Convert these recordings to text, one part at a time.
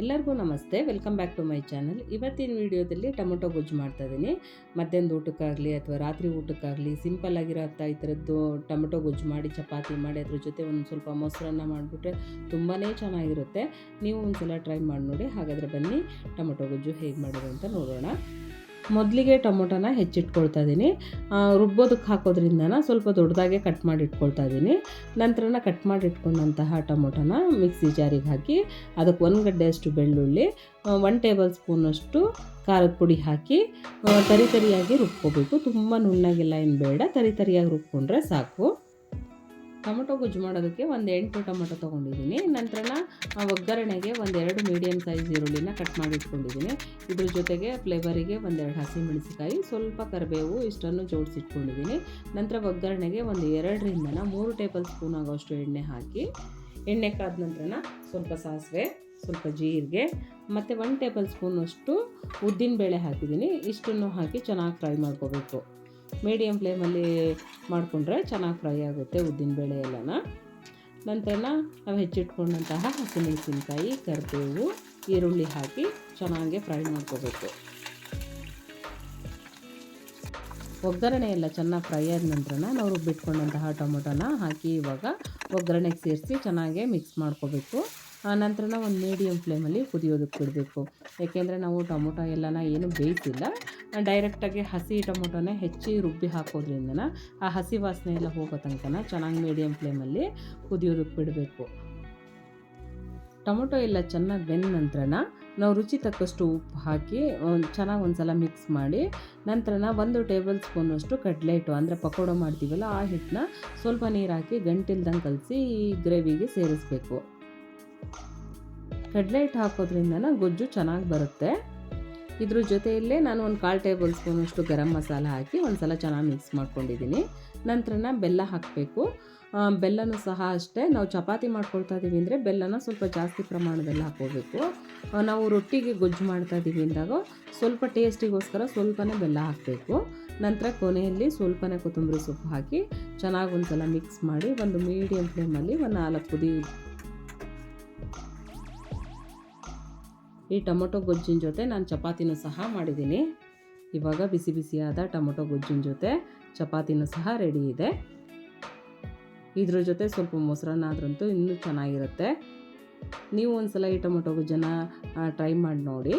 ಎಲ್ಲರಿಗೂ ನಮಸ್ತೆ. Welcome back to my channel ಇವತ್ತಿನ ವಿಡಿಯೋದಲ್ಲಿ ಟೊಮೊಟೊ ಗೊಜ್ಜು ಮಾಡ್ತಾ ಇದ್ದೀನಿ. ಮಧ್ಯಾಹ್ನದ ಊಟಕ್ಕಾಗಲಿ ಅಥವಾ ರಾತ್ರಿ ಊಟಕ್ಕಾಗಲಿ ಸಿಂಪಲ್ ಆಗಿರೋ ಈ ಥರದ್ದು ಟೊಮೊಟೊ ಗೊಜ್ಜು ಮಾಡಿ, ಚಪಾತಿ ಮಾಡಿ, ಅದ್ರ ಜೊತೆ ಒಂದು ಸ್ವಲ್ಪ ಮೊಸರನ್ನ ಮಾಡಿಬಿಟ್ರೆ ತುಂಬಾ ಚೆನ್ನಾಗಿರುತ್ತೆ. ನೀವು ಒಂದು ಸಲ ಟ್ರೈ ಮಾಡಿ ನೋಡಿ ಹಾಗಾದರೆ ಬನ್ನಿ ಟೊಮೊಟೊ ಗೊಜ್ಜು ಹೇಗೆ ಮಾಡೋದು ಅಂತ ನೋಡೋಣ. ಮೊದಲಿಗೆ ಟೊಮೊಟೊನ ಹೆಚ್ಚಿಟ್ಕೊಳ್ತಾ ಇದ್ದೀನಿ ರುಬ್ಬೋದಕ್ಕೆ ಹಾಕೋದ್ರಿಂದ ಸ್ವಲ್ಪ ದೊಡ್ಡದಾಗೆ ಕಟ್ ಮಾಡಿ ಇಟ್ಕೊಳ್ತಾ ಇದ್ದೀನಿ ನಂತರನ ಕಟ್ ಮಾಡಿ ಇಟ್ಕೊಂಡಂತಹ ಟೊಮೊಟೊನ ಮಿಕ್ಸಿ ಜಾರಿಗೆ ಹಾಕಿ ಅದಕ್ಕೆ ಒಂದು ಗಡ್ಡೆಯಷ್ಟು ಬೆಳ್ಳುಳ್ಳಿ ಒನ್ ಟೇಬಲ್ ಸ್ಪೂನಷ್ಟು ಖಾರದ ಪುಡಿ ಹಾಕಿ ತರಿತರಿಯಾಗಿ ತರಿ ತರಿಯಾಗಿ ರುಬ್ಕೋಬೇಕು. ತುಂಬ ನುಣ್ಣಾಗಿಲ್ಲ ಏನು ಬೇಡ, ತರಿ ತರಿಯಾಗಿ ರುಬ್ಕೊಂಡ್ರೆ ಸಾಕು. ಟೊಮೊಟೊ ಗೊಜ್ಜು ಮಾಡೋದಕ್ಕೆ ಒಂದು ಎಂಟು ಟೊಮೊಟೊ ತೊಗೊಂಡಿದ್ದೀನಿ. ನಂತರನ ಆ ಒಗ್ಗರಣೆಗೆ ಒಂದೆರಡು ಮೀಡಿಯಮ್ ಸೈಜ್ ಈರುಳ್ಳಿನ ಕಟ್ ಮಾಡಿಟ್ಕೊಂಡಿದ್ದೀನಿ ಇದ್ರ ಜೊತೆಗೆ ಫ್ಲೇವರಿಗೆ ಒಂದೆರಡು ಹಸಿಮೆಣಸಿಕಾಯಿ ಸ್ವಲ್ಪ ಕರಿಬೇವು ಇಷ್ಟನ್ನು ಜೋಡಿಸಿಟ್ಕೊಂಡಿದ್ದೀನಿ. ನಂತರ ಒಗ್ಗರಣೆಗೆ ಒಂದು ಎರಡರಿಂದ ಮೂರು ಟೇಬಲ್ ಸ್ಪೂನ್ ಆಗೋಷ್ಟು ಎಣ್ಣೆ ಹಾಕಿ, ಎಣ್ಣೆ ಕಾದ ನಂತರ ಸ್ವಲ್ಪ ಸಾಸಿವೆ, ಸ್ವಲ್ಪ ಜೀರಿಗೆ, ಮತ್ತು ಒನ್ ಟೇಬಲ್ ಸ್ಪೂನಷ್ಟು ಉದ್ದಿನಬೇಳೆ ಹಾಕಿದ್ದೀನಿ. ಇಷ್ಟನ್ನು ಹಾಕಿ ಚೆನ್ನಾಗಿ ಫ್ರೈ ಮಾಡ್ಕೋಬೇಕು. ಮೀಡಿಯಮ್ ಫ್ಲೇಮಲ್ಲಿ ಮಾಡಿಕೊಂಡ್ರೆ ಚೆನ್ನಾಗಿ ಫ್ರೈ ಆಗುತ್ತೆ ಉದ್ದಿನಬೇಳೆ ಎಲ್ಲನ. ನಂತರ ನಾವು ಹೆಚ್ಚಿಟ್ಕೊಂಡಂತಹ ಹಸಿಮೆಣಸಿನ್ಕಾಯಿ, ಕರಿಬೇವು, ಈರುಳ್ಳಿ ಹಾಕಿ ಚೆನ್ನಾಗೆ ಫ್ರೈ ಮಾಡ್ಕೋಬೇಕು. ಒಗ್ಗರಣೆ ಎಲ್ಲ ಚೆನ್ನಾಗಿ ಫ್ರೈ ಆದ ನಂತರ ನಾವು ರುಬ್ಬಿಟ್ಕೊಂಡಂತಹ ಟೊಮೊಟೊನ ಹಾಕಿ ಇವಾಗ ಒಗ್ಗರಣೆಗೆ ಸೇರಿಸಿ ಚೆನ್ನಾಗೆ ಮಿಕ್ಸ್ ಮಾಡ್ಕೋಬೇಕು. ಆ ನಂತರ ಒಂದು ಮೀಡಿಯಮ್ ಫ್ಲೇಮಲ್ಲಿ ಕುದಿಯೋದಕ್ಕೆ ಬಿಡಬೇಕು. ಯಾಕೆಂದರೆ ನಾವು ಟೊಮೊಟೊ ಎಲ್ಲನ ಏನು ಬೇಯಿಸಿಲ್ಲ. ಡೈರೆಕ್ಟಾಗಿ ಹಸಿ ಟೊಮೊಟೊನೇ ಹೆಚ್ಚಿ ರುಬ್ಬಿ ಹಾಕೋದ್ರಿಂದ ಆ ಹಸಿ ವಾಸನೆ ಎಲ್ಲ ಹೋಗೋ ತನಕ ಚೆನ್ನಾಗಿ ಮೀಡಿಯಮ್ ಫ್ಲೇಮಲ್ಲಿ ಕುದಿಯೋದಕ್ಕೆ ಬಿಡಬೇಕು. ಟೊಮೊಟೊ ಎಲ್ಲ ಚೆನ್ನಾಗಿ ಬೆಂದ ನಂತರ ನಾವು ರುಚಿ ತಕ್ಕಷ್ಟು ಉಪ್ಪು ಹಾಕಿ ಚೆನ್ನಾಗಿ ಒಂದು ಸಲ ಮಿಕ್ಸ್ ಮಾಡಿ ನಂತರ ಒಂದು ಟೇಬಲ್ ಸ್ಪೂನಷ್ಟು ಕಡಲೆ ಹಿಟ್ಟು, ಅಂದರೆ ಪಕೋಡ ಮಾಡ್ತೀವಲ್ಲ ಆ ಹಿಟ್ಟನ್ನ ಸ್ವಲ್ಪ ನೀರು ಹಾಕಿ ಗಂಟಿಲ್ದಂಗೆ ಕಲಸಿ ಈ ಗ್ರೇವಿಗೆ ಸೇರಿಸ್ಬೇಕು. ಕಡಲೆ ಹಿಟ್ಟು ಹಾಕೋದ್ರಿಂದ ಗೊಜ್ಜು ಚೆನ್ನಾಗಿ ಬರುತ್ತೆ. ಇದ್ರ ಜೊತೆಯಲ್ಲೇ ನಾನು ಒಂದು ಕಾಲು ಟೇಬಲ್ ಸ್ಪೂನಷ್ಟು ಗರಂ ಮಸಾಲ ಹಾಕಿ ಒಂದು ಸಲ ಚೆನ್ನಾಗಿ ಮಿಕ್ಸ್ ಮಾಡ್ಕೊಂಡಿದ್ದೀನಿ. ನಂತರನ ಬೆಲ್ಲ ಹಾಕಬೇಕು. ಬೆಲ್ಲನೂ ಸಹ ಅಷ್ಟೇ. ನಾವು ಚಪಾತಿ ಮಾಡ್ಕೊಳ್ತಾ ಇದ್ದೀವಿ ಅಂದರೆ ಬೆಲ್ಲನ ಸ್ವಲ್ಪ ಜಾಸ್ತಿ ಪ್ರಮಾಣದಲ್ಲಿ ಹಾಕೋಬೇಕು ನಾವು ರೊಟ್ಟಿಗೆ ಗೊಜ್ಜು ಮಾಡ್ತಾ ಇದ್ದೀವಿ ಅಂದಾಗ ಸ್ವಲ್ಪ ಟೇಸ್ಟಿಗೋಸ್ಕರ ಸ್ವಲ್ಪನೇ ಬೆಲ್ಲ ಹಾಕಬೇಕು. ನಂತರ ಕೊನೆಯಲ್ಲಿ ಸ್ವಲ್ಪನೇ ಕೊತ್ತಂಬರಿ ಸೊಪ್ಪು ಹಾಕಿ ಚೆನ್ನಾಗಿ ಒಂದು ಸಲ ಮಿಕ್ಸ್ ಮಾಡಿ ಒಂದು ಮೀಡಿಯಮ್ ಫ್ಲೇಮಲ್ಲಿ ಒಂದು ನಾಲ್ಕು ಕುದಿ ಈ ಟೊಮೊಟೊ ಗೊಜ್ಜಿನ ಜೊತೆ ನಾನು ಚಪಾತಿನೂ ಸಹ ಮಾಡಿದ್ದೀನಿ. ಇವಾಗ ಬಿಸಿ ಬಿಸಿಯಾದ ಟೊಮೊಟೊ ಗೊಜ್ಜಿನ ಜೊತೆ ಚಪಾತಿನೂ ಸಹ ರೆಡಿ ಇದೆ. ಇದ್ರ ಜೊತೆ ಸ್ವಲ್ಪ ಮೊಸರನ್ನ ಆದ್ರಂತೂ ಇನ್ನೂ ಚೆನ್ನಾಗಿರುತ್ತೆ. ನೀವು ಒಂದು ಸಲ ಈ ಟೊಮೊಟೊ ಗೊಜ್ಜನ್ನು ಟ್ರೈ ಮಾಡಿ ನೋಡಿ.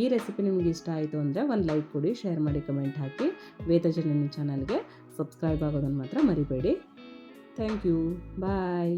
ಈ ರೆಸಿಪಿ ನಿಮ್ಗೆ ಇಷ್ಟ ಆಯಿತು ಅಂದರೆ ಒಂದು ಲೈಕ್ ಕೊಡಿ, ಶೇರ್ ಮಾಡಿ, ಕಮೆಂಟ್ ಹಾಕಿ. ವೇದಜನನಿ ಚಾನಲ್ಗೆ ಸಬ್ಸ್ಕ್ರೈಬ್ ಆಗೋದನ್ನು ಮಾತ್ರ ಮರಿಬೇಡಿ. Thank you. ಬಾಯ್.